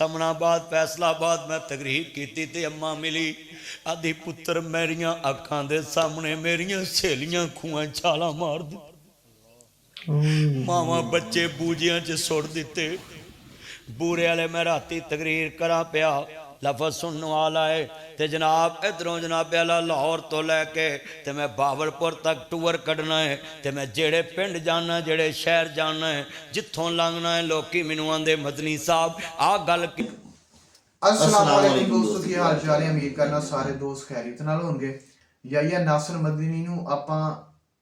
ਤਮਨਾਬਾਦ ਫੈਸਲਾਬਾਦ ਮੈਂ ਤਕਰੀਰ ਕੀਤੀ ਤੇ ਅੰਮਾ ਮਿਲੀ। ਆਦੀ ਪੁੱਤਰ ਮੇਰੀਆਂ ਅੱਖਾਂ ਦੇ ਸਾਹਮਣੇ ਮੇਰੀਆਂ ਸਹੇਲੀਆਂ ਖੂਆਂ ਛਾਲਾਂ ਮਾਰਦੀ ਮਾਵਾਂ ਬੱਚੇ ਬੂਜਿਆਂ 'ਚ ਸੁੱਟ ਦਿੱਤੇ। ਬੂਰੇ ਵਾਲੇ ਮੈਂ ਰਾਤੀ ਤਕਰੀਰ ਕਰਾਂ ਪਿਆ। ਲਫ਼ਜ਼ ਸੁਣਨ ਵਾਲਾ ਹੈ ਤੇ ਜਨਾਬ ਇਧਰੋਂ ਜਨਾਬ ਆਲਾ ਲਾਹੌਰ ਤੋਂ ਲੈ ਕੇ ਤੇ ਮੈਂ ਬਾਵਲਪੁਰ ਤੱਕ ਟੂਰ ਕੱਢਣਾ ਹੈ ਤੇ ਮੈਂ ਜਿਹੜੇ ਪਿੰਡ ਜਾਣਾ ਜਿਹੜੇ ਸ਼ਹਿਰ ਜਾਣਾ ਹੈ ਜਿੱਥੋਂ ਲੰਘਣਾ ਹੈ ਲੋਕੀ ਮੈਨੂੰ ਆਂਦੇ ਮਦਨੀ ਸਾਹਿਬ ਆਹ ਗੱਲ ਕੀ ਅਸਲਾਮ ਵਾਲੇਕੁਮ ਦੋਸਤੋ ਕੀ ਹਾਲ ਚਾਲ ਹੈ ਉਮੀਦ ਕਰਨਾ ਸਾਰੇ ਦੋਸਤ ਖੈਰੀਤ ਨਾਲ ਹੋਣਗੇ। ਯਾਇਆ ਨਾਸਰ ਮਦਨੀ ਨੂੰ ਆਪਾਂ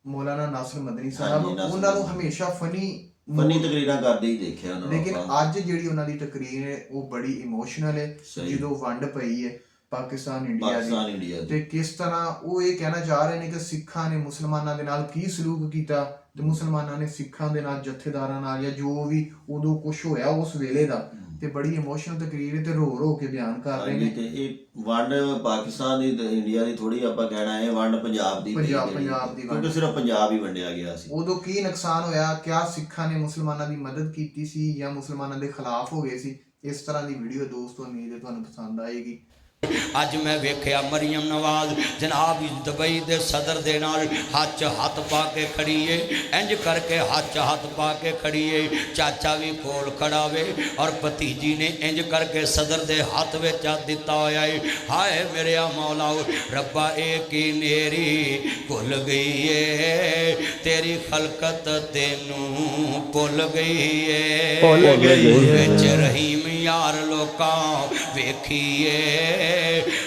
ਮੌਲਾਨਾ ਨਾਸਰ ਮਦਨੀ ਸਾਹਿਬ ਉਹਨਾਂ ਨੂੰ। ਹਮੇਸ਼ਾ ਫਨੀ ਫਨੀ ਤਕਰੀਰਾਂ ਕਰਦੇ ਹੀ ਦੇਖਿਆ ਉਹਨਾਂ ਨੂੰ ਲੇਕਿਨ ਆਪਾਂ। ਅੱਜ ਜਿਹੜੀ ਉਹਨਾਂ ਦੀ ਤਕਰੀਰ ਹੈ ਉਹ ਬੜੀ ਇਮੋਸ਼ਨਲ ਹੈ ਸਹੀ। ਜਦੋਂ ਵੰਡ ਪਈ ਹੈ ਪਾਕਿਸਤਾਨ ਇੰਡੀਆ ਪਾਕਿਸਤਾਨ ਇੰਡੀਆ ਦੀ ਤੇ ਕਿਸ ਤਰ੍ਹਾਂ ਉਹ ਇਹ ਕਹਿਣਾ ਚਾਹ ਰਹੇ ਨੇ ਕਿ ਸਿੱਖਾਂ ਨੇ ਮੁਸਲਮਾਨਾਂ ਦੇ ਨਾਲ ਕੀ ਸਲੂਕ ਕੀਤਾ ਤੇ ਮੁਸਲਮਾਨਾਂ ਨੇ ਸਿੱਖਾਂ ਦੇ ਨਾਲ ਜਥੇਦਾਰਾਂ ਨਾਲ ਜਾਂ ਜੋ ਵੀ ਉਦੋਂ ਕੁਝ ਹੋਇਆ ਉਸ ਵੇਲੇ ਦਾ ਤੇ ਬੜੀ ਇਮੋਸ਼ਨਲ ਤਕਰੀਰ ਹੈ ਤੇ ਰੋ ਰੋ ਕੇ ਬਿਆਨ ਕਰ ਰਹੇ ਹਾਂਜੀ ਨੇ। ਤੇ ਇਹ ਵੰਡ ਪਾਕਿਸਤਾਨ ਦੀ ਤੇ ਇੰਡੀਆ ਦੀ ਥੋੜੀ ਆਪਾਂ ਕਹਿਣਾ ਹੈ ਵੰਡ ਪੰਜਾਬ ਦੀ ਪੰਜਾਬ- ਜਿਹੜੀ- ਪੰਜਾਬ ਦੀ ਵੰਡ। ਕਿਉਂਕਿ ਸਿਰਫ ਪੰਜਾਬ ਹੀ ਵੰਡਿਆ ਗਿਆ ਸੀ। ਉਦੋਂ ਕੀ ਨੁਕਸਾਨ ਹੋਇਆ ਕਿਆ ਸਿੱਖਾਂ ਨੇ ਮੁਸਲਮਾਨਾਂ ਦੀ ਮਦਦ ਕੀਤੀ ਸੀ ਜਾਂ ਮੁਸਲਮਾਨਾਂ ਦੇ ਖਿਲਾਫ ਹੋ ਗਏ ਸੀ ਇਸ ਤਰ੍ਹਾਂ ਦੀ ਵੀਡੀਓ ਦੋਸਤੋ ਉਮੀਦ ਹੈ ਤੁਹਾਨੂੰ ਪਸੰਦ ਆਏਗੀ। ਅੱਜ ਮੈਂ ਵੇਖਿਆ ਮਰੀਮ ਨਵਾਜ਼ ਜਨਾਬ ਦੁਬਈ ਦੇ ਸਦਰ ਦੇ ਨਾਲ ਹੱਥ 'ਚ ਹੱਥ ਪਾ ਕੇ ਖੜੀ ਏ। ਇੰਜ ਕਰਕੇ ਹੱਥ 'ਚ ਹੱਥ ਪਾ ਕੇ ਖੜੀ ਏ। ਚਾਚਾ ਵੀ ਕੋਲ ਖੜਾ ਵੇ ਔਰ ਭਤੀਜੀ ਨੇ ਇੰਜ ਕਰਕੇ ਸਦਰ ਦੇ ਹੱਥ ਵਿੱਚ ਹੱਥ ਦਿੱਤਾ ਹੋਇਆ ਏ। ਹਾਏ ਮੇਰੇ ਆ ਮੌਲਾ ਰੱਬਾ ਇਹ ਕੀ ਮੇਰੀ ਭੁੱਲ ਗਈ ਏ। ਤੇਰੀ ਖਲਕਤ ਤੈਨੂੰ ਭੁੱਲ ਗਈ ਏ। ਭੁੱਲ ਗਈ ਏ। ਯਾਰ ਲੋਕਾਂ ਵੇਖੀਏ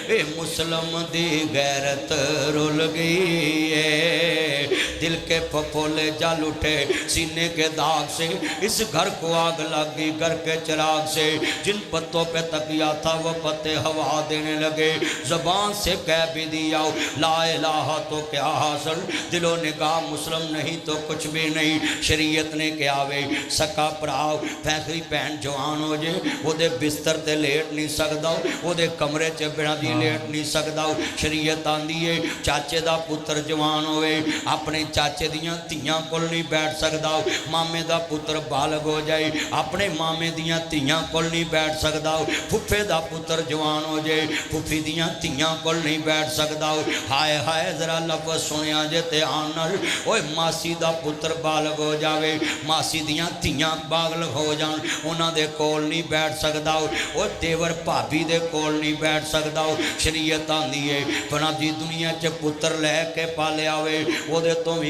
ਇਹ ਮੁਸਲਮ ਦੀ ਗੈਰਤ ਰੁਲ ਗਈ ਏ دل کے پھپولے جل اٹھے۔ سینے کے داغ سے اس گھر کو آگ لگی گھر کے چراغ سے۔ جن پتوں پہ تکیا تھا وہ پتے ہوا دینے لگے۔ زبان سے کہہ بھی دیا لا الہ تو کیا حاصل؟ دل و نگاہ مسلم نہیں تو کچھ بھی نہیں۔ شریعت نے کیا وے سکا پراؤ فیخری پہن جوان ہو جے۔ وہ دے بستر تے لیٹ نہیں سکدا وہ دے کمرے چے بنا دی لیٹ ہاں۔ نہیں سکدا۔ شریعت آن دیئے چاچے دا پتر جوان ہوئے۔ اپنے ਕੋਲ ਨਹੀਂ ਬੈਠ ਸਕਦਾ, ਮਾਮੇ ਦਾ ਪੁੱਤਰ ਬਾਲਗ ਹੋ ਜਾਏ, ਆਪਣੇ ਮਾਮੇ ਦੀਆਂ ਧੀਆਂ ਕੋਲ ਨਹੀਂ ਬੈਠ ਸਕਦਾ, ਫੁੱਫੇ ਦਾ ਪੁੱਤਰ ਜਵਾਨ ਹੋ ਜਾਏ, ਫੁੱਫੀ ਦੀਆਂ ਧੀਆਂ ਕੋਲ ਨਹੀਂ ਬੈਠ ਸਕਦਾ। ਹਾਏ ਹਾਏ, ਜ਼ਰਾ ਲਫ਼ਜ਼ ਸੁਣਿਆ ਜੇ ਧਿਆਨ ਨਾਲ। ਓਏ, ਮਾਸੀ ਦਾ ਪੁੱਤਰ ਬਾਲਗ ਹੋ ਜਾਵੇ, ਮਾਸੀ ਦੀਆਂ ਧੀਆਂ ਬਾਗਲ ਹੋ ਜਾਣ, ਉਹਨਾਂ ਦੇ ਕੋਲ ਨਹੀਂ ਬੈਠ ਸਕਦਾ। ਉਹ ਦੇਵਰ ਭਾਬੀ ਦੇ ਕੋਲ ਨਹੀਂ ਬੈਠ ਸਕਦਾ। ਸ਼ਰੀਅਤ ਆਂਦੀ ਏ ਬਣਾ ਦੀ ਦੁਨੀਆ 'ਚ ਪੁੱਤਰ ਲੈ ਕੇ ਪਾਲਿਆ ਵੇ, ਉਹਦੇ ਤੋਂ ਵੀ ਪਰਦਾ ਕਰਨਾ ਵੇ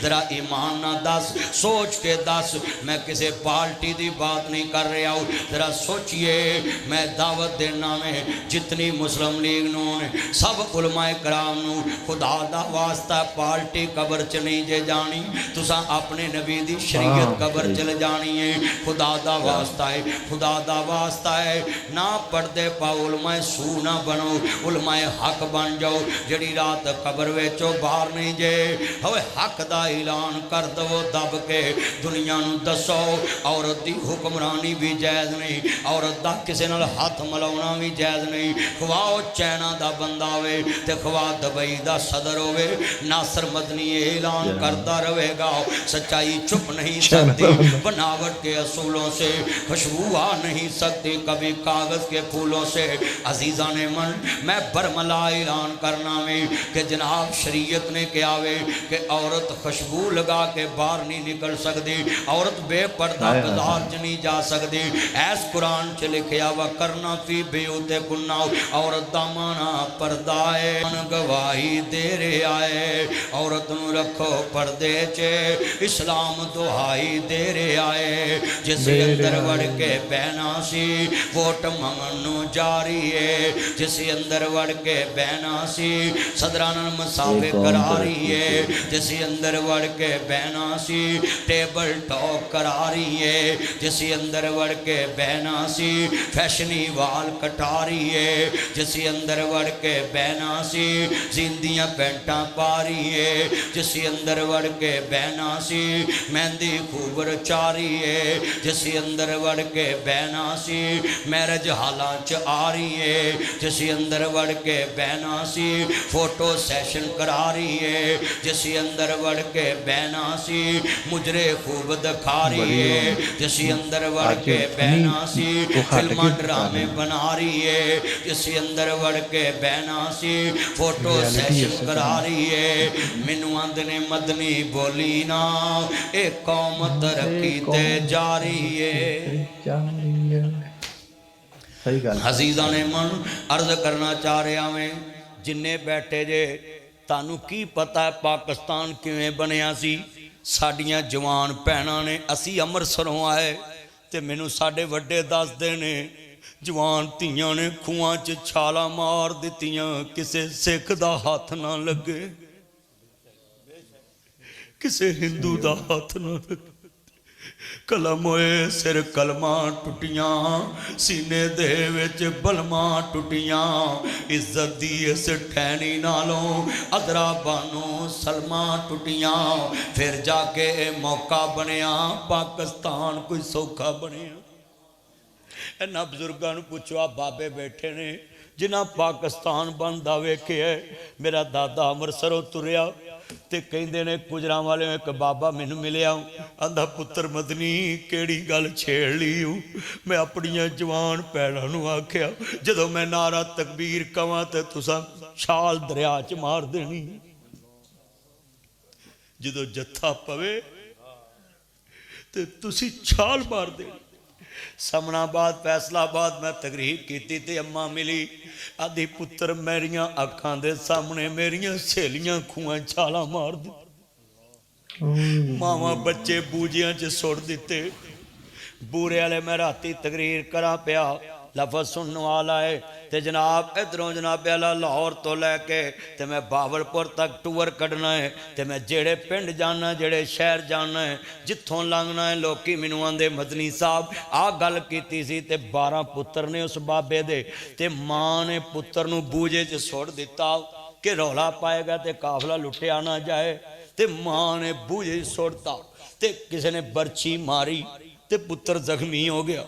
ਜ਼ਰਾ ਈਮਾਨ ਨਾਲ ਦੱਸ ਸੋਚ ਕੇ ਦੱਸ ਮੈਂ ਕਿਸੇ ਪਾਰਟੀ ਦੀ ਬਾਤ ਨਹੀਂ ਕਰ ਰਿਹਾ ਹੂੰ ਜ਼ਰਾ ਸੋਚੀਏ ਮੈਂ ਦਾਵਤ ਦੇਣਾ ਵੇ ਜਿਤਨੀ ਮੁਸਲਿਮ ਲੀਗ ਨੂੰ ਨੇ ਸਭ ਉਲਮਾਏ ਕਰਾਮ ਨੂੰ ਖੁਦਾ ਦਾ ਵਾਸਤਾ ਪਾਰਟੀ ਕਬਰ 'ਚ ਨਹੀਂ ਜੇ ਜਾਣੀ ਤੁਸਾਂ ਆਪਣੇ ਨਬੀ ਦੀ ਸ਼ਰੀਅਤ ਕਬਰ ਚਲ ਜਾਣੀ ਏ ਖੁਦਾ ਦਾ ਵਾਸਤਾ ਏ ਖੁਦਾ ਦਾ ਵਾਸਤਾ ਏ ਨਾ ਪੜਦੇ ਪਾਓ ਉਲਮਾਏ ਸੂ ਨਾ ਬਣੋ ਉਲਮਾਏ ਹੱਕ ਬਣ ਜਾਓ ਜਿਹੜੀ ਰਾਤ ਕਬਰ ਵਿੱਚੋਂ ਬਾਹਰ ਨਹੀਂ ਜੇ ਹੋਵੇ ਹੱਕ ਦਾ جے ہوئے حق دا اعلان کر دو دب کے دنیا نو دسو عورت دی حکمرانی بھی جائز نہیں عورت دا کسے نال ہاتھ ملاونا بھی جائز نہیں خواہ او چینا دا بندہ ہوئے تے خواہ دبئی دا صدر ہوئے ناصر مدنی اعلان کرتا رہے گا سچائی چپ نہیں سکتی بناوٹ کے اصولوں سے خوشبو آ نہیں سکتی کبھی کاغذ کے پھولوں سے عزیزہ نے من میں برملا اعلان کرنا میں کہ جناب شریعت نے کیا آوے کہ عورت خشبو لگا کے باہر نہیں نکل سکتی عورت بے پردہ بازار چ نہیں جا سکتی۔ ایس قرآن چ لکھیا وا کرنا فی بیوتے کننا عورت دا مانا پردہ ہے۔ گواہی دے رہے آئے عورت نو رکھو پردے چے اسلام دہائی دے رہے آئے۔ جس اندر وڑ کے بہنا سی ووٹ منگن نو جاری ہے۔ جس اندر وڑ کے بہنا سی صدران مسافے کراری ਇਹ ਕੌਣ ਕਰਾ ਕਰਦੀ ਰਹੀ ਏ ਜਿਸ ਅੰਦਰ ਵੜ ਕੇ ਬਹਿਣਾ ਸੀ ਟੇਬਲ ਟਾਕ ਕਰਾ ਰਹੀ ਏ ਜਿਸ ਅੰਦਰ ਵੜ ਕੇ ਬਹਿਣਾ ਸੀ ਫੈਸ਼ਨੀ ਵਾਲ ਕਟਾ ਰਹੀ ਏ ਜਿਸ ਅੰਦਰ ਵੜ ਕੇ ਬਹਿਣਾ ਸੀ ਜ਼ਿੰਦੀਆਂ ਪੈਂਟਾਂ ਪਾ ਰਹੀ ਏ ਜਿਸ ਅੰਦਰ ਵੜ ਕੇ ਬਹਿਣਾ ਸੀ ਮਹਿੰਦੀ ਖੂਬ ਰਚਾਰੀ ਏ ਜਿਸ ਅੰਦਰ ਵੜ ਕੇ ਬਹਿਣਾ ਸੀ ਮੈਰਿਜ ਹਾਲਾਂ ਚ ਆ ਰਹੀ ਏ ਜਿਸ ਅੰਦਰ ਵੜ ਕੇ ਬਹਿਣਾ ਸੀ ਫੋਟੋ ਸੈਸ਼ਨ ਕਰਾ ਰਹੀ ਏ ਏ ਜਿਸ ਅੰਦਰ ਵੜ ਕੇ ਬਹਿਣਾ ਸੀ ਮੁਜਰੇ ਖੂਬ ਦਿਖਾ ਰਹੀ ਏ ਜਿਸ ਅੰਦਰ ਵੜ ਅੱਜ ਕੇ ਨਹੀਂ, ਬਹਿਣਾ ਸੀ ਉਹ ਹਟ ਫਿਲਮਾਂ ਕੇ ਡਰਾਮੇ ਬਣਾ ਰਹੀ ਏ ਜਿਸ ਅੰਦਰ ਵੜ ਕੇ ਬਹਿਣਾ ਸੀ ਫੋਟੋ Reality ਸੈਸ਼ਨ ਇਸੇ ਕਰਾ ਰਹੀ ਏ ਮੈਨੂੰ ਆਂਦੇ ਨੇ ਮਦਨੀ ਬੋਲੀ ਨਾ ਇਹ ਕੌਮ ਤਰੱਕੀ ਤੇ ਜਾ ਰਹੀ ਤੁਹਾਨੂੰ ਕੀ ਪਤਾ ਪਾਕਿਸਤਾਨ ਕਿਵੇਂ ਬਣਿਆ ਸੀ? ਸਾਡੀਆਂ ਜਵਾਨ ਭੈਣਾਂ ਨੇ ਅਸੀਂ ਅੰਮ੍ਰਿਤਸਰੋਂ ਆਏ ਤੇ ਮੈਨੂੰ ਸਾਡੇ ਵੱਡੇ ਦੱਸਦੇ ਨੇ, ਜਵਾਨ ਧੀਆਂ ਨੇ ਖੂਹਾਂ 'ਚ ਛਾਲਾਂ ਮਾਰ ਦਿੱਤੀਆਂ, ਕਿਸੇ ਸਿੱਖ ਦਾ ਹੱਥ ਨਾ ਲੱਗੇ, ਕਿਸੇ ਹਿੰਦੂ ਦਾ ਹੱਥ ਨਾ ਲੱਗੇ। ਕਲਮ ਹੋਏ ਸਿਰ ਕਲਮਾਂ ਟੁੱਟੀਆਂ, ਸੀਨੇ ਦੇ ਵਿੱਚ ਬਲਮਾਂ ਟੁੱਟੀਆਂ। ਇੱਜ਼ਤ ਦੀ ਇਸ ਠਹਿਣੀ ਨਾਲੋਂ ਅਦਰਾ ਬਾਨੋ ਸਲਮਾਂ ਟੁੱਟੀਆਂ। ਫਿਰ ਜਾ ਕੇ ਇਹ ਮੌਕਾ ਬਣਿਆ, ਪਾਕਿਸਤਾਨ ਕੋਈ ਸੌਖਾ ਬਣਿਆ। ਇਹਨਾਂ ਬਜ਼ੁਰਗਾਂ ਨੂੰ ਪੁੱਛੋ ਆ ਬਾਬੇ ਬੈਠੇ ਨੇ, ਜਿਨ੍ਹਾਂ ਪਾਕਿਸਤਾਨ ਬਣਦਾ ਵੇਖਿਆ, ਮੇਰਾ ਦਾਦਾ ਅੰਮ੍ਰਿਤਸਰੋਂ ਤੁਰਿਆ। ਤੇ ਕਹਿੰਦੇ ਨੇ ਗੁਜਰਾਂ ਵਾਲਿਓ, ਇੱਕ ਬਾਬਾ ਮੈਨੂੰ ਮਿਲਿਆ ਆਂਦਾ, ਪੁੱਤਰ ਮਦਨੀ, ਕਿਹੜੀ ਗੱਲ ਛੇੜ ਲਈ ਊ? ਮੈਂ ਆਪਣੀਆਂ ਜਵਾਨ ਭੈਣਾਂ ਨੂੰ ਆਖਿਆ, ਜਦੋਂ ਮੈਂ ਨਾਰਾ ਤਕਬੀਰ ਕਵਾਂ ਤੇ ਤੁਸੀਂ ਛਾਲ ਦਰਿਆ 'ਚ ਮਾਰ ਦੇਣੀ ਜਦੋਂ ਜੱਥਾ ਪਵੇ ਤੇ ਤੁਸੀਂ ਛਾਲ ਮਾਰ ਦੇਣੀ। ਸਮਨਾਬਾਦ ਫੈਸਲਾਬਾਦ ਮੈਂ ਤਕਰੀਰ ਕੀਤੀ ਤੇ ਅੰਮਾ ਮਿਲੀ। ਆਦੀ ਪੁੱਤਰ ਮੇਰੀਆਂ ਅੱਖਾਂ ਦੇ ਸਾਹਮਣੇ ਮੇਰੀਆਂ ਸਹੇਲੀਆਂ ਖੂਹਾਂ ਛਾਲਾਂ ਮਾਰ ਦਿੱਤੀ ਮਾਵਾਂ ਬੱਚੇ ਬੂਜਿਆਂ 'ਚ ਸੁੱਟ ਦਿੱਤੇ। ਬੂਰੇ ਵਾਲੇ ਮੈਂ ਰਾਤੀ ਤਕਰੀਰ ਕਰਾਂ ਪਿਆ। ਲਫ਼ਜ਼ ਸੁਣਨ ਵਾਲਾ ਹੈ ਤੇ ਜਨਾਬ ਇਧਰੋਂ ਜਨਾਬ ਆਲਾ ਲਾਹੌਰ ਤੋਂ ਲੈ ਕੇ ਤੇ ਮੈਂ ਬਾਵਲਪੁਰ ਤੱਕ ਟੂਰ ਕੱਢਣਾ ਹੈ ਤੇ ਮੈਂ ਜਿਹੜੇ ਪਿੰਡ ਜਾਣਾ, ਜਿਹੜੇ ਸ਼ਹਿਰ ਜਾਣਾ ਹੈ, ਜਿੱਥੋਂ ਲੰਘਣਾ ਹੈ, ਲੋਕੀ ਮੈਨੂੰ ਆਂਦੇ, ਮਦਨੀ ਸਾਹਿਬ, ਆਹ ਗੱਲ ਕੀਤੀ ਸੀ ਤੇ 12 ਪੁੱਤਰ ਨੇ ਉਸ ਬਾਬੇ ਦੇ ਤੇ ਮਾਂ ਨੇ ਪੁੱਤਰ ਨੂੰ ਬੂਝੇ 'ਚ ਸੁੱਟ ਦਿੱਤਾ ਕਿ ਰੌਲਾ ਪਾਏਗਾ ਤੇ ਕਾਫਲਾ ਲੁੱਟਿਆ ਨਾ ਜਾਏ ਤੇ ਮਾਂ ਨੇ ਬੂਝੇ 'ਚ ਸੁੱਟਤਾ ਤੇ ਕਿਸੇ ਨੇ ਬਰਛੀ ਮਾਰੀ ਤੇ ਪੁੱਤਰ ਜ਼ਖਮੀ ਹੋ ਗਿਆ।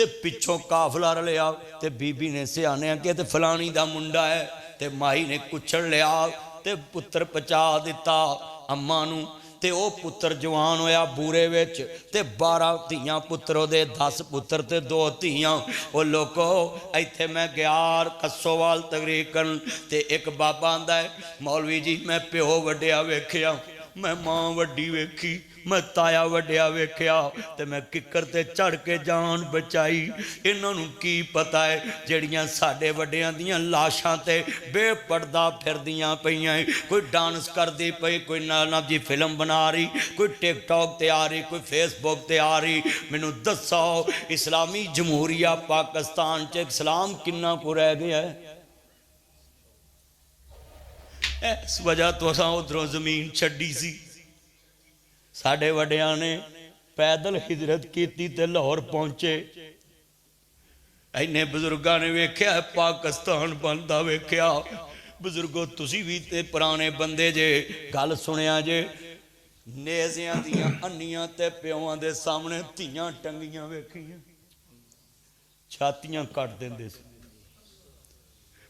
ਤੇ ਪਿੱਛੋਂ ਕਾਫਲਾ ਰਲਿਆ ਤੇ ਬੀਬੀ ਨੇ ਸਿਆਣਿਆ ਕਿ ਤੇ ਫਲਾਣੀ ਦਾ ਮੁੰਡਾ ਹੈ ਤੇ ਮਾਈ ਨੇ ਕੁੱਛੜ ਲਿਆ ਤੇ ਪੁੱਤਰ ਪਚਾ ਦਿੱਤਾ ਅੰਮਾ ਨੂੰ ਤੇ ਉਹ ਪੁੱਤਰ ਜਵਾਨ ਹੋਇਆ ਬੂਰੇ ਵਿੱਚ ਤੇ 12 ਧੀਆਂ ਪੁੱਤਰ ਉਹਦੇ 10 ਪੁੱਤਰ ਤੇ ਦੋ ਧੀਆਂ। ਉਹ ਲੋਕੋ, ਇੱਥੇ ਮੈਂ ਗਿਆਰ ਕੱਸੋਵਾਲ ਤਕਰੀਰ ਕਰਨ ਤੇ ਇੱਕ ਬਾਬਾ ਆਂਦਾ ਹੈ, ਮੌਲਵੀ ਜੀ, ਮੈਂ ਪਿਓ ਵੱਡਿਆ ਵੇਖਿਆ, ਮੈਂ ਮਾਂ ਵੱਡੀ ਵੇਖੀ। ਮੈਂ ਤਾਇਆ ਵੱਡਿਆ ਵੇਖਿਆ ਤੇ ਮੈਂ ਕਿੱਕਰ ਤੇ ਚੜ ਕੇ ਜਾਨ ਬਚਾਈ। ਇਹਨਾਂ ਨੂੰ ਕੀ ਪਤਾ ਹੈ ਜਿਹੜੀਆਂ ਸਾਡੇ ਵੱਡਿਆਂ ਦੀਆਂ ਲਾਸ਼ਾਂ ਤੇ ਬੇਪਰਦਾ ਫਿਰਦੀਆਂ ਪਈਆਂ ਏ। ਕੋਈ ਡਾਂਸ ਕਰਦੀ ਪਈ, ਕੋਈ ਨਾ ਨਾ ਜੀ ਫਿਲਮ ਬਣਾ ਰਹੀ, ਕੋਈ ਟਿਕਟੌਕ ਤੇ ਆ ਰਹੀ, ਕੋਈ ਫੇਸਬੁੱਕ ਤੇ ਆ ਰਹੀ। ਮੈਨੂੰ ਦੱਸੋ, ਇਸਲਾਮੀ ਜਮਹੂਰੀਆ ਪਾਕਿਸਤਾਨ ਚ ਇਸਲਾਮ ਕਿੰਨਾ ਕੁ ਰਹਿ ਗਿਆ ਹੈ ਇਸ ਵਜ੍ਹਾ ਤੋਂ ਅਸਾਂ ਉਧਰੋਂ ਜ਼ਮੀਨ ਛੱਡੀ ਸੀ। ਸਾਡੇ ਵੱਡਿਆਂ ਨੇ ਪੈਦਲ ਹਿਜਰਤ ਕੀਤੀ ਤੇ ਲਾਹੌਰ ਪਹੁੰਚੇ। ਐਨੇ ਬਜ਼ੁਰਗਾਂ ਨੇ ਵੇਖਿਆ, ਪਾਕਿਸਤਾਨ ਬਣਦਾ ਵੇਖਿਆ। ਬਜ਼ੁਰਗੋ, ਤੁਸੀਂ ਵੀ ਤੇ ਪੁਰਾਣੇ ਬੰਦੇ ਜੇ, ਗੱਲ ਸੁਣਿਆ ਜੇ। ਨੇਜ਼ਿਆਂ ਦੀਆਂ ਅੰਨੀਆਂ ਤੇ ਪਿਓਾਂ ਦੇ ਸਾਹਮਣੇ ਧੀਆਂ ਟੰਗੀਆਂ ਵੇਖੀਆਂ। ਛਾਤੀਆਂ ਕੱਟ ਦਿੰਦੇ ਸੀ।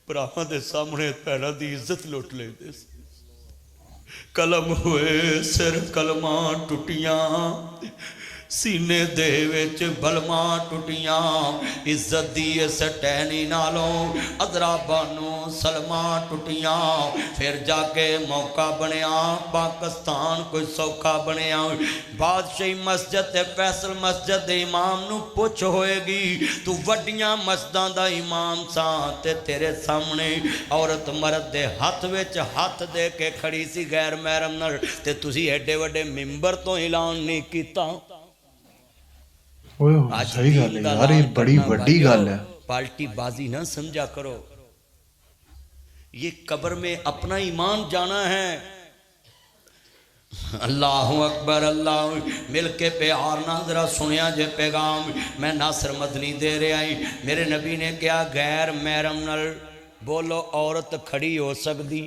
ਭਰਾਵਾਂ ਦੇ ਸਾਹਮਣੇ ਭੈਣਾਂ ਦੀ ਇੱਜ਼ਤ ਲੁੱਟ ਲੈਂਦੇ ਸੀ। ਕਲਮ ਹੋਏ ਸਿਰ ਕਲਮਾਂ ਟੁੱਟੀਆਂ। ਸੀਨੇ ਦੇ ਵਿੱਚ ਬਲਮਾਂ ਟੁੱਟੀਆਂ, ਇੱਜ਼ਤ ਦੀ ਇਸ ਟਹਿਣੀ ਨਾਲੋਂ ਅਦਰਾ ਬਾਨੋ ਸਲਮਾਂ ਟੁੱਟੀਆਂ। ਫਿਰ ਜਾ ਕੇ ਮੌਕਾ ਬਣਿਆ, ਪਾਕਿਸਤਾਨ ਕੋਈ ਸੌਖਾ ਬਣਿਆ। ਬਾਦਸ਼ਾਹੀ ਮਸਜਿਦ ਤੇ ਫੈਸਲ ਮਸਜਿਦ ਦੇ ਇਮਾਮ ਨੂੰ ਪੁੱਛ ਹੋਏਗੀ, ਤੂੰ ਵੱਡੀਆਂ ਮਸਜਦਾਂ ਦਾ ਇਮਾਮ ਸਾਂ ਤੇ ਤੇਰੇ ਸਾਹਮਣੇ ਔਰਤ ਮਰਦ ਦੇ ਹੱਥ ਵਿੱਚ ਹੱਥ ਦੇ ਕੇ ਖੜੀ ਸੀ ਗੈਰ ਮਹਿਰਮ ਨਾਲ ਤੇ ਤੁਸੀਂ ਐਡੇ ਵੱਡੇ ਮਿੰਬਰ ਤੋਂ ਐਲਾਨ ਨਹੀਂ ਕੀਤਾ? پالٹی بازی نہ سمجھا کرو۔ یہ قبر میں اپنا ایمان جانا ہے۔ اللہ اکبر اللہ مل کے پیار نہ ذرا سنیا جے پیغام۔ میں ناصر مدنی دے رہا ہوں میرے نبی نے کیا غیر محرم نل بولو عورت کھڑی ہو سکتی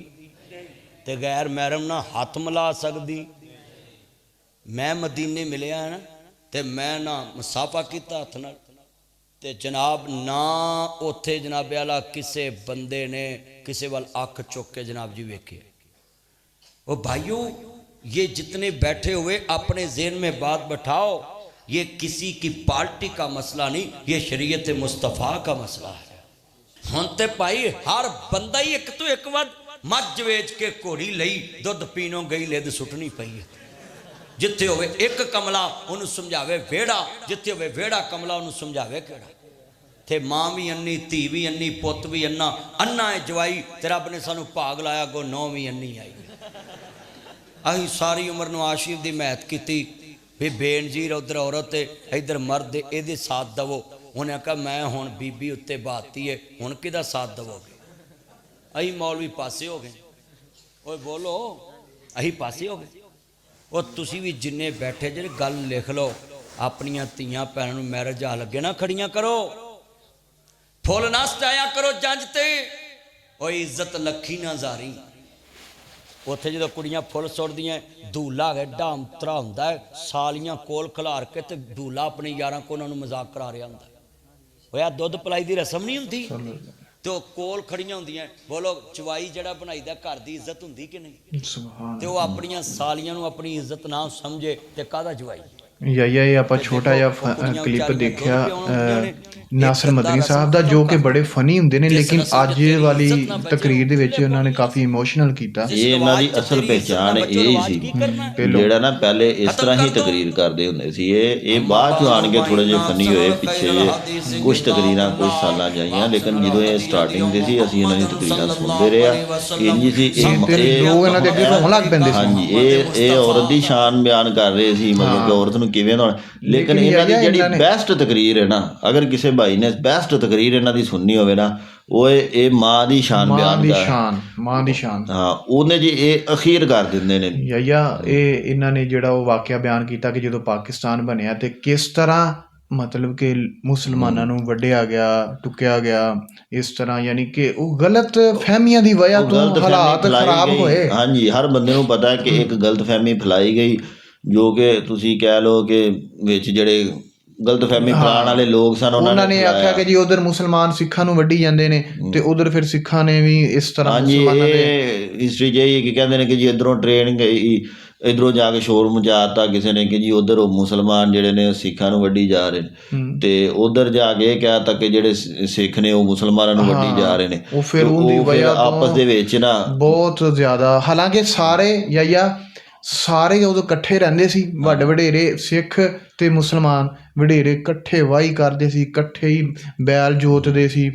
تے غیر محرم نہ ہاتھ ملا سکتی میں مدینے ملیا ہے نا۔ تے میں نہ مسافہ کیتا ہاتھ نال۔ تے جناب، نہ اوتھے جناب اعلی کسے بندے نے کسے وال آکھ چک کے جناب جی ویکھے او بھائیو، یہ جتنے بیٹھے ہوئے اپنے ذہن میں بات بٹھاؤ، یہ کسی کی پارٹی کا مسئلہ نہیں، یہ شریعت مصطفیٰ کا مسئلہ ہے۔ ہنتے پائی ہر بندہ ہی ایک تو ایک وقت مجھ ویج کے کوڑی لئی دو دپینوں گئی، لید سٹنی پائی ہے۔ ਜਿੱਥੇ ਹੋਵੇ ਇੱਕ ਕਮਲਾ ਉਹਨੂੰ ਸਮਝਾਵੇ ਵਿਹੜਾ, ਜਿੱਥੇ ਹੋਵੇ ਵਿਹੜਾ ਕਮਲਾ ਉਹਨੂੰ ਸਮਝਾਵੇ ਕਿਹੜਾ? ਤੇ ਮਾਂ ਵੀ ਅੰਨੀ, ਧੀ ਵੀ ਅੰਨੀ, ਪੁੱਤ ਵੀ ਅੰਨਾ ਅੰਨਾ ਹੈ ਜਵਾਈ, ਤੇ ਰੱਬ ਨੇ ਸਾਨੂੰ ਭਾਗ ਲਾਇਆ ਗੋ ਨੌ ਵੀ ਅੰਨੀ ਆਈ। ਅਸੀਂ ਸਾਰੀ ਉਮਰ ਨੂੰ ਆਸ਼ੀਰ ਦੀ ਮਿਹਨਤ ਕੀਤੀ, ਵੀ ਬੇਨਜ਼ੀਰ ਉਧਰ ਔਰਤ ਤੇ, ਇਧਰ ਮਰਦ ਇਹਦੇ ਸਾਥ ਦਵੋ। ਉਹਨੇ ਆਖਿਆ, ਮੈਂ ਹੁਣ ਬੀਬੀ ਉੱਤੇ ਬਾਤੀ ਏ, ਹੁਣ ਕਿਹਦਾ ਸਾਥ ਦਵੋਗੇ? ਅਸੀਂ ਮੌਲਵੀ ਪਾਸੇ ਹੋ ਗਏ। ਓਏ ਬੋਲੋ, ਅਸੀਂ ਪਾਸੇ ਹੋ ਗਏ। ਉਹ ਤੁਸੀਂ ਵੀ ਜਿੰਨੇ ਬੈਠੇ ਜਿਹੜੇ ਗੱਲ ਲਿਖ ਲਓ, ਆਪਣੀਆਂ ਧੀਆਂ ਭੈਣਾਂ ਨੂੰ ਮੈਰਿਜ ਹਾਲ ਅੱਗੇ ਨਾ ਖੜੀਆਂ ਕਰੋ। ਫੁੱਲ ਨਾ ਸਟਾਇਆ ਕਰੋ ਜੰਜ ਤੇ। ਓਏ ਇੱਜ਼ਤ ਲੱਖੀ ਨਾ ਜ਼ਾਰੀ। ਉੱਥੇ ਜਦੋਂ ਕੁੜੀਆਂ ਫੁੱਲ ਸੁੱਟਦੀਆਂ, ਦੂਲਾ ਐਡਾ ਅੰਤਰਾ ਹੁੰਦਾ ਹੈ, ਸਾਲੀਆਂ ਕੋਲ ਖਿਲਾਰ ਕੇ ਤੇ ਦੂਲਾ ਆਪਣੇ ਯਾਰਾਂ ਕੋਲ ਉਹਨਾਂ ਨੂੰ ਮਜ਼ਾਕ ਕਰਾ ਰਿਹਾ ਹੁੰਦਾ। ਹੋਇਆ ਦੁੱਧ ਪਲਾਈ ਦੀ ਰਸਮ ਨਹੀਂ ਹੁੰਦੀ? ਤੇ ਉਹ ਕੋਲ ਖੜੀਆਂ ਹੁੰਦੀਆਂ ਬੋਲੋ ਚਵਾਈ ਜਿਹੜਾ ਬਣਾਈਦਾ ਘਰ ਦੀ ਇੱਜ਼ਤ ਹੁੰਦੀ ਕਿ ਨਹੀਂ? ਸੁਭਾਨ ਤੇ ਉਹ ਆਪਣੀਆਂ ਸਾਲੀਆਂ ਨੂੰ ਆਪਣੀ ਇੱਜ਼ਤ ਨਾ ਸਮਝੇ ਤੇ ਕਾਹਦਾ ਜਵਾਈ? ਯਾ ਯਾ ਇਹ ਆਪਾਂ ਛੋਟਾ ਜਿਹਾ ਕਲਿੱਪ ਦੇਖਿਆ ਨਾਸਰ ਮਦਨੀ ਸਾਹਿਬ ਦਾ ਜੋ ਕਿ ਬੜੇ ਫਨੀ ਹੁੰਦੇ ਨੇ ਲੇਕਿਨ ਅੱਜ ਵਾਲੀ ਤਕਰੀਰ ਦੇ ਵਿੱਚ ਉਹਨਾਂ ਨੇ ਕਾਫੀ ਇਮੋਸ਼ਨਲ ਕੀਤਾ। ਇਹ ਇਹਨਾਂ ਦੀ ਅਸਲ ਪਹਿਚਾਣ ਇਹ ਹੀ ਸੀ ਜਿਹੜਾ ਨਾ ਪਹਿਲੇ ਇਸ ਤਰ੍ਹਾਂ ਹੀ ਤਕਰੀਰ ਕਰਦੇ ਹੁੰਦੇ ਸੀ। ਇਹ ਇਹ ਬਾਅਦ ਚ ਆਣ ਕੇ ਥੋੜੇ ਜਿਹੇ ਫਨੀ ਹੋਏ ਪਿੱਛੇ ਕੁਝ ਤਕਰੀਰਾਂ ਕੁਝ ਸਾਲਾਂ ਜਾਈਆਂ ਲੇਕਿਨ ਜਦੋਂ ਇਹ ਸਟਾਰਟਿੰਗ ਦੇ ਸੀ ਅਸੀਂ ਇਹਨਾਂ ਦੀ ਤਕਰੀਰਾਂ ਸੁਣਦੇ ਰਹੇ ਆ। ਇੰਜ ਸੀ ਇਹ ਲੋਕ ਇਹਨਾਂ ਦੇ ਅੱਗੇ ਰੋਣ ਲੱਗ ਪੈਂਦੇ ਸੀ। ਹਾਂਜੀ ਇਹ ਇਹ ਔਰਤ ਦੀ ਸ਼ਾਨ ਬਿਆਨ ਕਰ ਰਹੇ ਸੀ ਮਤਲਬ ਕਿ ਔਰਤ ਨੂੰ ਕਿਵੇਂ ਹੋਣਾ। ਲੇਕਿਨ ਇਹਨਾਂ ਦੀ ਜਿਹੜੀ ਨੇ- ਬੈਸਟ ਤਕਰੀਰ ਹੈ ਨਾ ਅਗਰ ਕਿਸੇ ਭਾਈ ਨੇ ਬੈਸਟ ਤਕਰੀਰ ਇਹਨਾਂ ਦੀ ਸੁਣਨੀ ਹੋਵੇ ਨਾ ਉਹ ਇਹ ਮਾਂ ਦੀ ਸ਼ਾਨ ਮਾਂ ਬਿਆਨ ਦੀ ਕਰ ਸ਼ਾਨ ਮਾਂ ਦੀ ਸ਼ਾਨ। ਹਾਂ ਉਹਨੇ ਜੀ ਇਹ ਅਖੀਰ ਕਰ ਦਿੰਦੇ ਨੇ। ਯਾ ਯਾ ਇਹ ਇਹਨਾਂ ਨੇ ਜਿਹੜਾ ਉਹ ਵਾਕਿਆ ਬਿਆਨ ਕੀਤਾ ਕਿ ਜਦੋਂ ਪਾਕਿਸਤਾਨ ਬਣਿਆ ਤੇ ਕਿਸ ਤਰ੍ਹਾਂ ਮਤਲਬ ਕਿ ਮੁਸਲਮਾਨਾਂ ਨੂੰ ਵੱਢਿਆ ਗਿਆ ਟੁਕਿਆ ਗਿਆ ਇਸ ਤਰ੍ਹਾਂ ਯਾਨੀ ਕਿ ਉਹ ਗਲਤ ਫਹਿਮੀਆਂ ਦੀ ਵਜ੍ਹਾ ਤੋਂ ਹਾਲਾਤ ਖਰਾਬ। ਹੋਏ। ਹਾਂਜੀ ਹਰ ਬੰਦੇ ਨੂੰ ਪਤਾ ਹੈ ਕਿ ਇੱਕ ਗਲਤਫਹਿਮੀ ਫੈਲਾਈ ਗਈ ਜੋ ਕਿ ਤੁਸੀਂ ਕਹਿ ਲਓ ਕਿ ਵਿੱਚ ਜਿਹੜੇ ਗਲਤਫਹਿਮੀ ਫੈਲਾਉਣ ਵਾਲੇ ਲੋਕ ਸਨ ਉਹਨਾਂ ਨੇ ਆਖਿਆ ਕਿ ਜੀ ਉਧਰ ਮੁਸਲਮਾਨ ਸਿੱਖਾਂ ਨੂੰ ਵੱਢੀ ਜਾਂਦੇ ਨੇ ਤੇ ਉਧਰ ਫਿਰ ਸਿੱਖਾਂ ਨੇ ਵੀ ਇਸ ਤਰ੍ਹਾਂ ਮੁਸਲਮਾਨਾਂ ਦੇ ਹਿਸਟਰੀ ਜਿਹੀ ਕਿ ਕਹਿੰਦੇ ਨੇ ਕਿ ਜੀ ਇਧਰੋਂ ਟ੍ਰੇਨ ਗਈ ਇਧਰੋਂ ਜਾ ਕੇ ਸ਼ੋਰ ਮਚਾਤਾ ਕਿਸੇ ਨੇ ਕਿ ਜੀ ਉਧਰ ਉਹ ਮੁਸਲਮਾਨ ਜਿਹੜੇ ਨੇ ਸਿੱਖਾਂ ਨੂੰ ਵੱਢੀ ਜਾ ਰਹੇ ਨੇ। ਤੇ ਉਧਰ ਜਾ ਕੇ ਕਹਿ ਤਾ ਕਿ ਜਿਹੜੇ ਸਿੱਖ ਨੇ ਉਹ ਮੁਸਲਮਾਨਾਂ ਨੂੰ ਵੱਢੀ ਜਾ ਰਹੇ ਨੇ। ਉਹ ਫਿਰ ਉਹਦੀ ਵਜ੍ਹਾ ਆਪਸ ਦੇ ਵਿੱਚ ਨਾ ਬਹੁਤ ਜ਼ਿਆਦਾ ਹਾਲਾਂਕਿ ਸਾਰੇ ਯਾ ਯਾ ਸਾਰੇ ਉਦੋਂ ਇਕੱਠੇ ਰਹਿੰਦੇ ਸੀ ਵੱਡ ਵਡੇਰੇ ਸਿੱਖ ਤੇ ਮੁਸਲਮਾਨ ਵਡੇਰੇ ਇਕੱਠੇ ਵਾਹੀ ਕਰਦੇ ਸੀ ਇਕੱਠੇ ਹੀ ਬੈਲ ਜੋਤਦੇ ਸੀ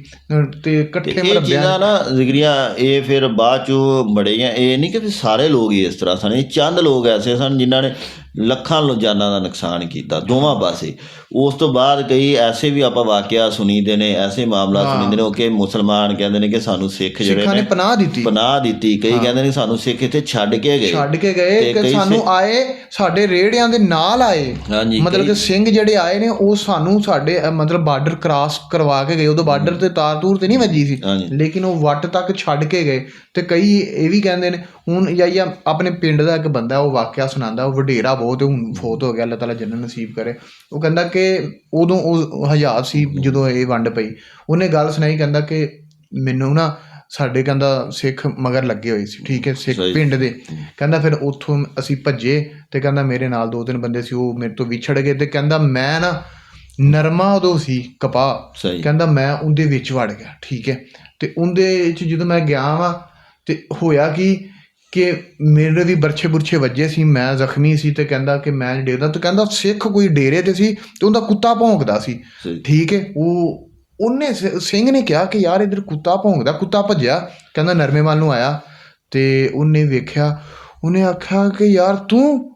ਤੇ ਇਕੱਠੇ ਇਹ ਮਤਲਬ ਚੀਜ਼ਾਂ ਨਾ ਜ਼ਿਕਰੀਆਂ ਇਹ ਫਿਰ ਬਾਅਦ ਚੋਂ ਬੜੀਆਂ ਇਹ ਨਹੀਂ ਕਿ ਸਾਰੇ ਲੋਕ ਹੀ ਇਸ ਤਰ੍ਹਾਂ ਸਨ ਇਹ ਚੰਦ ਲੋਕ ਐਸੇ ਸਨ ਜਿਨ੍ਹਾਂ ਨੇ ਲੱਖਾਂ ਲੋ ਜਾਨਾਂ ਦਾ ਨੁਕਸਾਨ ਕੀਤਾ ਦੋਵਾਂ ਪਾਸੇ। ਉਸ ਤੋਂ ਬਾਅਦ ਕਈ ਐਸੇ ਵੀ ਆਪਾਂ ਵਾਕਿਆ ਸੁਣੀਦੇ ਨੇ ਐਸੇ ਮਾਮਲਾ ਸੁਣੀਦੇ ਨੇ ਕਿ ਮੁਸਲਮਾਨ ਕਹਿੰਦੇ ਨੇ ਕਿ ਸਾਨੂੰ ਸਿੱਖ ਜਿਹੜੇ ਸਿੱਖਾਂ ਨੇ ਪਨਾਹ ਦਿੱਤੀ। ਪਨਾਹ ਦਿੱਤੀ। ਕਈ ਕਹਿੰਦੇ ਨੇ ਸਾਨੂੰ ਸਿੱਖ ਇੱਥੇ ਛੱਡ ਕੇ ਗਏ। ਛੱਡ ਕੇ ਗਏ ਕਿ ਸਾਨੂੰ ਆਏ ਸਾਡੇ ਰੇੜਿਆਂ ਦੇ ਨਾਲ ਆਏ। ਹਾਂਜੀ ਮਤਲਬ ਕਿ ਸਿੰਘ ਜਿਹੜੇ ਆਏ ਨੇ ਉਹ ਸਾਨੂੰ ਸਾਡੇ ਮਤਲਬ ਬਾਰਡਰ ਕ੍ਰਾਸ ਕਰਵਾ ਕੇ ਗਏ। ਉਦੋਂ ਬਾਰਡਰ ਤੇ ਤਾਰ ਤੂਰ ਤੇ ਨਹੀਂ ਵੱਜੀ ਸੀ। ਲੇਕਿਨ ਉਹ ਵੱਟ ਤੱਕ ਛੱਡ ਕੇ ਗਏ। ਤੇ ਕਈ ਇਹ ਵੀ ਕਹਿੰਦੇ ਨੇ ਹੁਣ ਜਾਂ ਆਪਣੇ ਪਿੰਡ ਦਾ ਇੱਕ ਬੰਦਾ ਉਹ ਵਾਕਿਆ ਸੁਣਾਉਂਦਾ ਉਹ ਵਡੇਰਾ ਬਹੁਤ ਹੁਣ ਫੋਤ ਹੋ ਗਿਆ ਅੱਲਾਹ ਤਾਲਾ ਜੰਨਤ ਨਸੀਬ ਕਰੇ। ਉਹ ਕਹਿੰਦਾ ਕਿ ਉਦੋਂ ਉਹ ਹਜ਼ਾਰ ਸੀ ਜਦੋਂ ਇਹ ਵੰਡ ਪਈ। ਉਹਨੇ ਗੱਲ ਸੁਣਾਈ ਕਹਿੰਦਾ ਕਿ ਮੈਨੂੰ ਨਾ ਸਾਡੇ ਕਹਿੰਦਾ ਸਿੱਖ ਮਗਰ ਲੱਗੇ ਹੋਏ ਸੀ ਠੀਕ ਹੈ ਸਿੱਖ। ਪਿੰਡ ਦੇ। ਕਹਿੰਦਾ ਫਿਰ ਉੱਥੋਂ ਅਸੀਂ ਭੱਜੇ ਤੇ ਕਹਿੰਦਾ ਮੇਰੇ ਨਾਲ ਦੋ ਤਿੰਨ ਬੰਦੇ ਸੀ ਉਹ ਮੇਰੇ ਤੋਂ ਵਿਛੜ ਗਏ ਤੇ ਕਹਿੰਦਾ ਮੈਂ ਨਾ ਨਰਮਾ ਉਦੋਂ ਸੀ ਕਪਾਹ। ਕਹਿੰਦਾ ਮੈਂ ਉਹਦੇ ਵਿੱਚ ਵੜ ਗਿਆ ਠੀਕ ਹੈ। ਤੇ ਉਹਦੇ ਵਿੱਚ ਜਦੋਂ ਮੈਂ ਗਿਆ ਵਾਂ ਤੇ ਹੋਇਆ ਕੀ ਕਿ ਮੇਰੇ ਵੀ ਬਰਛੇ ਬੁਰਛੇ ਵੱਜੇ ਸੀ ਮੈਂ ਜ਼ਖਮੀ ਸੀ ਤੇ ਕਹਿੰਦਾ ਕਿ ਮੈਂ ਡੇਰਾ ਤੇ ਕਹਿੰਦਾ ਸਿੱਖ ਕੋਈ ਡੇਰੇ ਤੇ ਸੀ ਤੇ ਉਹਦਾ ਕੁੱਤਾ ਭੌਂਕਦਾ ਸੀ। ਠੀਕ ਹੈ ਉਹ ਉਹਨੇ ਸਿੰਘ ਨੇ ਕਿਹਾ ਕਿ ਯਾਰ ਇਧਰ ਕੁੱਤਾ ਭੌਂਕਦਾ ਕੁੱਤਾ ਭੱਜਿਆ ਕਹਿੰਦਾ ਨਰਮੇ ਵੱਲ ਨੂੰ ਆਇਆ ਤੇ ਉਹਨੇ ਵੇਖਿਆ ਉਹਨੇ ਆਖਿਆ ਕਿ ਯਾਰ ਤੂੰ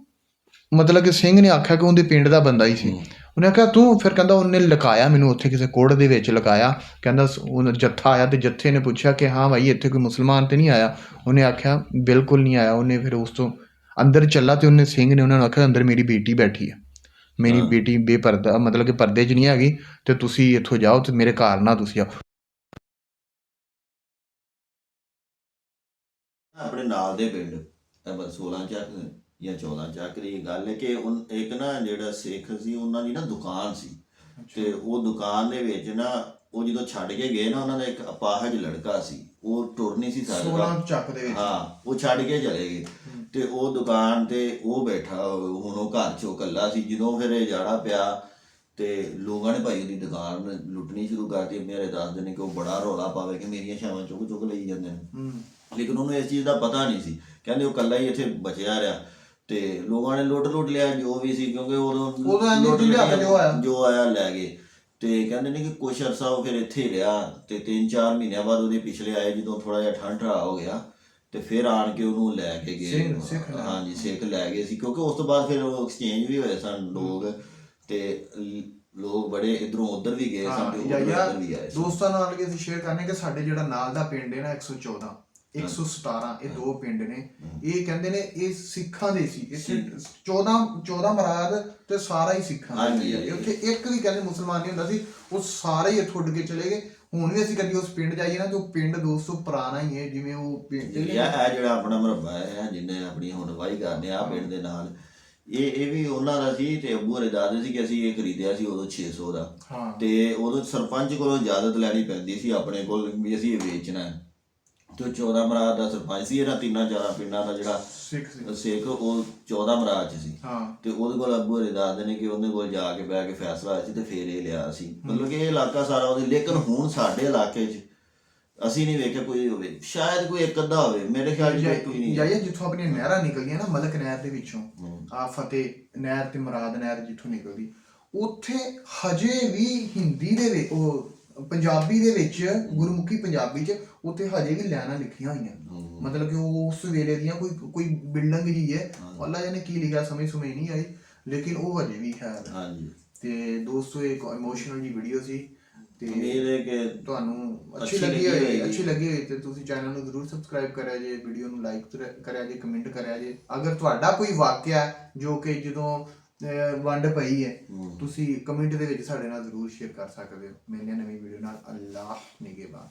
ਮਤਲਬ ਕਿ ਸਿੰਘ ਨੇ ਆਖਿਆ ਕਿ ਉਹਦੇ ਪਿੰਡ ਦਾ ਬੰਦਾ ਹੀ ਸੀ। ਉਹਨੇ ਆਖਿਆ ਤੂੰ ਫਿਰ ਕਹਿੰਦਾ ਉਹਨੇ ਲਕਾਇਆ ਮੈਨੂੰ ਉੱਥੇ ਕਿਸੇ ਕੋੜ ਦੇ ਵਿੱਚ ਲਕਾਇਆ। ਕਹਿੰਦਾ ਉਹ ਜੱਥਾ ਆਇਆ ਤੇ ਜੱਥੇ ਨੇ ਪੁੱਛਿਆ ਕਿ ਹਾਂ ਭਾਈ ਇੱਥੇ ਕੋਈ ਮੁਸਲਮਾਨ ਤੇ ਨਹੀਂ ਆਇਆ? ਉਹਨੇ ਆਖਿਆ ਬਿਲਕੁਲ ਨਹੀਂ ਆਇਆ। ਉਹਨੇ ਫਿਰ ਉਸ ਤੋਂ ਅੰਦਰ ਚੱਲਾ ਤੇ ਉਹਨੇ ਸਿੰਘ ਨੇ ਉਹਨਾਂ ਨੂੰ ਆਖਿਆ ਅੰਦਰ ਮੇਰੀ ਬੇਟੀ ਬੈਠੀ ਹੈ। ਮੇਰੀ ਬੇਟੀ ਬੇਪਰਦਾ ਮਤਲਬ ਕਿ ਪਰਦੇ 'ਚ ਨਹੀਂ ਹੈਗੀ ਤੇ ਤੁਸੀਂ ਇੱਥੋਂ ਜਾਓ ਤੇ ਮੇਰੇ ਘਰ ਨਾ ਤੁਸੀਂ ਆਓ। ਆਪਣੇ ਨਾਲ ਦੇ ਪਿੰਡ 16 ਚੱਕ ਜਾਂ 14 ਚੱਕ ਦੀ ਗੱਲ ਹੈ ਕਿ ਉਨ- ਇੱਕ ਨਾ ਜਿਹੜਾ ਸਿੱਖ ਸੀ ਉਹਨਾਂ ਦੀ ਨਾ ਦੁਕਾਨ ਸੀ। ਤੇ ਉਹ ਦੁਕਾਨ ਦੇ ਵਿੱਚ ਨਾ ਉਹ ਜਦੋਂ ਛੱਡ ਕੇ ਗਏ ਨਾ ਉਹਨਾਂ ਦਾ ਇੱਕ ਅਪਾਹਜ ਲੜਕਾ ਸੀ। ਉਹ ਟੁਰ ਨਹੀਂ ਸੀ ਸਕਦਾ। 16 ਚੱਕ ਦੇ ਵਿੱਚ। ਹਾਂ ਉਹ ਛੱਡ ਕੇ ਚਲੇ ਗਏ। ਤੇ ਉਹ ਦੁਕਾਨ ਤੇ ਉਹ ਬੈਠਾ ਹੁਣ ਉਹ ਘਰ ਚੋਂ ਇਕੱਲਾ ਸੀ। ਜਦੋਂ ਫਿਰ ਇਹ ਜਾੜਾ ਪਿਆ ਤੇ ਲੋਕਾਂ ਨੇ ਭਾਈ ਉਹਦੀ ਦੁਕਾਨ ਲੁੱਟਣੀ ਸ਼ੁਰੂ ਕਰਤੀ। ਮੇਰੇ ਦੱਸਦੇ ਨੇ ਕਿ ਉਹ ਬੜਾ ਰੌਲਾ ਪਾਵੇ ਕਿ ਮੇਰੀਆਂ ਛਾਵਾਂ ਚੁੱਕ ਚੁੱਕ ਲਈ ਜਾਂਦੇ ਨੇ। ਲੇਕਿਨ ਉਹਨੂੰ ਇਸ ਚੀਜ਼ ਦਾ ਪਤਾ ਨਹੀਂ ਸੀ। ਕਹਿੰਦੇ ਉਹ ਇਕੱਲਾ ਹੀ ਇੱਥੇ ਬਚਿਆ ਰਿਹਾ। ਤੇ ਲੋਕਾਂ ਨੇ ਲੁੱਟ ਲੁੱਟ ਲਿਆ ਜੋ ਵੀ ਸੀ ਕਿਉਂਕਿ ਉਦੋਂ ਉਦੋਂ ਐਨੀ ਲੁੱਟ ਚੀਜ਼ਾਂ ਲਿਆ, ਜੋ ਆਇਆ। ਜੋ ਆਇਆ ਲੈ ਗਏ ਤੇ ਕਹਿੰਦੇ ਨੇ ਕਿ ਕੁਛ ਅਰਸਾ ਉਹ ਫਿਰ ਇੱਥੇ ਹੀ ਰਿਹਾ ਤੇ 3-4 ਮਹੀਨਿਆਂ ਬਾਅਦ ਉਹਦੇ ਪਿਛਲੇ ਆਏ ਜਦੋਂ ਥੋੜਾ ਜਿਹਾ ਠੰਡ ਹੋ ਗਿਆ ਤੇ ਫਿਰ ਆਣ ਕੇ ਉਹਨੂੰ ਲੈ ਕੇ ਗਏ ਸਿੱਖ ਲੈ। ਹਾਂਜੀ ਸਿੱਖ ਲੈ ਗਏ ਸੀ ਕਿਉਂਕਿ ਉਸ ਤੋਂ ਬਾਅਦ ਫਿਰ ਉਹ ਐਕਸਚੇਂਜ ਵੀ ਹੋਏ ਸਨ ਲੋਕ ਤੇ ਲ- ਲੋਕ ਬੜੇ ਇਧਰੋਂ ਉਧਰ ਵੀ ਗਏ ਸਨ ਤੇ ਹਾਂ ਉਧਰ ਯਾ ਉੱਧਰ ਵੀ ਆਏ ਦੋਸਤਾਂ ਨਾਲ ਕਿ ਸ਼ੇਅਰ ਕਰਨੇ ਕਿ ਸਾਡੇ ਜਿਹੜਾ ਨਾਲ ਦਾ ਪਿੰਡ ਹੈ ਨਾ 114 117 ਇਹ ਦੋ ਪਿੰਡ ਨੇ। ਇਹ ਕਹਿੰਦੇ ਨੇ ਇਹ ਸਿੱਖਾਂ ਦੇ ਸੀ। ਇੱਥੇ 14 14 ਮਰਾਦ ਤੇ ਸਾਰਾ ਹੀ ਸਿੱਖਾਂ ਦਾ ਹਾਂਜੀ, ਸੀ। ਹਾਂਜੀ। ਉੱਥੇ ਇੱਕ ਵੀ ਕਹਿੰਦੇ ਮੁਸਲਮਾਨ ਨਹੀਂ ਹੁੰਦਾ ਸੀ। ਉਹ ਸਾਰੇ ਹੀ ਇੱਥੋਂ ਉੱਡ ਕੇ ਚਲੇ ਗਏ। ਹੁਣ ਵੀ ਅਸੀਂ ਕਦੀ ਉਸ ਪਿੰਡ ਜਾਈਏ ਨਾ ਉਹ ਪਿੰਡ ਦੋਸਤੋ ਪੁਰਾਣਾ ਹੀ ਹੈ ਜਿਵੇਂ ਉਹ ਪਿੰਡ ਇਹ ਇਹ ਜਿਹੜਾ ਆਪਣਾ ਮਰਬਾ ਹੈ ਜਿੰਨੇ ਆਪਣੀ ਹੁਣ ਵਾਹੀ ਕਰਨੇ ਆ ਪਿੰਡ ਦੇ ਨਾਲ। ਇਹ ਇਹ ਵੀ ਉਹਨਾਂ ਦਾ ਸੀ ਤੇ ਅੱਬੂ ਹਰੇ ਦਾਦੇ ਸੀ ਕਿ ਅਸੀਂ ਇਹ ਖਰੀਦਿਆ ਸੀ ਉਦੋਂ 600 ਦਾ। ਹਾਂ। ਤੇ ਉਦੋਂ ਸਰਪੰਚ ਕੋਲੋਂ ਇਜਾਜ਼ਤ ਲੈਣੀ ਪੈਂਦੀ ਸੀ ਆਪਣੇ ਕੋਲ ਵੀ ਅਸੀਂ ਇਹ ਵੇਚਣਾ ਹੈ। ਤੇ ਉਹ 14 ਮਰਾਦ ਦਾ ਸਰਪੰਚ ਸੀ ਇਹਨਾਂ ਤਿੰਨਾਂ ਚਾਰਾਂ ਪਿੰਡਾਂ ਦਾ ਜਿਹੜਾ ਸਿੱਖ ਸੀ। ਸਿੱਖ ਉਹ 14 ਮਰਾਦ ਚ ਸੀ। ਹਾਂ। ਤੇ ਉਹਦੇ ਕੋਲ ਅੱਬੂ ਹਰੇ ਦਾਦੇ ਨੇ ਕਿ ਉਹਦੇ ਕੋਲ ਜਾ ਕੇ ਬਹਿ ਕੇ ਫੈਸਲਾ ਹੋਇਆ ਸੀ ਤੇ ਫੇਰ ਇਹ ਲਿਆ ਸੀ। ਮਤਲਬ ਕਿ ਇਹ ਇਲਾਕਾ ਸਾਰਾ ਉਹਦੇ ਲੇਕਿਨ ਹੁਣ ਸਾਡੇ ਇਲਾਕੇ 'ਚ ਅਸੀਂ ਨਹੀਂ ਵੇਖਿਆ ਕੋਈ ਹੋਵੇ। ਸ਼ਾਇਦ ਕੋਈ ਇੱਕ ਅੱਧਾ ਹੋਵੇ ਮੇਰੇ ਖਿਆਲ 'ਚ ਕੋਈ ਨਹੀਂ। ਜਾਈਏ ਜਿੱਥੋਂ ਆਪਣੀਆਂ ਨਹਿਰਾਂ ਨਿਕਲਦੀਆਂ ਨਾ ਮਲਕ ਨਹਿਰ ਦੇ ਵਿੱਚੋਂ। ਆ ਫਤਿਹ ਨਹਿਰ ਤੇ ਮਰਾਦ ਨਹਿਰ ਜਿੱਥੋਂ ਨਿਕਲਦੀ ਉੱਥੇ ਹਜੇ ਵੀ ਹਿੰਦੀ ਦੇ ਵਿੱਚ ਉਹ ਪੰਜਾਬੀ ਦੇ ਵਿੱਚ ਗੁਰਮੁਖੀ ਪੰਜਾਬੀ ਚ ਉੱਥੇ ਹਜੇ ਵੀ ਲਾਈਨਾਂ ਲਿਖੀਆਂ ਹੋਈਆਂ। ਮਤਲਬ ਕਿ ਉਹ ਉਸ ਵੇਲੇ ਦੀਆਂ ਕੋਈ ਕੋਈ ਬਿਲਡਿੰਗ ਜੀ ਹੈ। ਅੱਲਾ ਜਾਨੇ ਕੀ ਲਿਖਿਆ ਸਮਝ ਸਮਝ ਨਹੀਂ ਆਈ ਲੇਕਿਨ ਉਹ ਹਜੇ ਵੀ ਹੈ। ਹਾਂਜੀ। ਤੇ ਦੋਸਤੋ ਇੱਕ ਇਮੋਸ਼ਨਲ ਜੀ ਵੀਡੀਓ ਸੀ ਤੇ ਉਮੀਦ ਹੈ ਕਿ ਤੁਹਾਨੂੰ ਅੱਛੀ ਲੱਗੀ ਹੋਏਗੀ। ਅੱਛੀ ਲੱਗੀ ਹੋਈ ਤੇ ਤੁਸੀਂ ਚੈਨਲ ਨੂੰ ਜ਼ਰੂਰ ਸਬਸਕ੍ਰਾਈਬ ਕਰਿਆ ਜੇ ਵੀਡੀਓ ਨੂੰ ਲਾਈਕ ਕਰਿਆ ਜੇ ਕਮੈਂਟ ਕਰਿਆ ਜੇ। ਅਗਰ ਤੁਹਾਡਾ ਕੋਈ ਵਾਕਿਆ ਜੋ ਕਿ ਜਦੋਂ ਵੰਡ ਪਈ ਹੈ। ਤੁਸੀਂ ਕਮੈਂਟ ਦੇ ਵਿੱਚ ਸਾਡੇ ਨਾਲ ਜ਼ਰੂਰ ਸ਼ੇਅਰ ਕਰ ਸਕਦੇ ਹੋ। ਮਿਲਦੇ ਹਾਂ ਨਵੀਂ ਵੀਡੀਓ ਨਾਲ ਅੱਲਾਹ ਨਿਗੇਬਾਨ।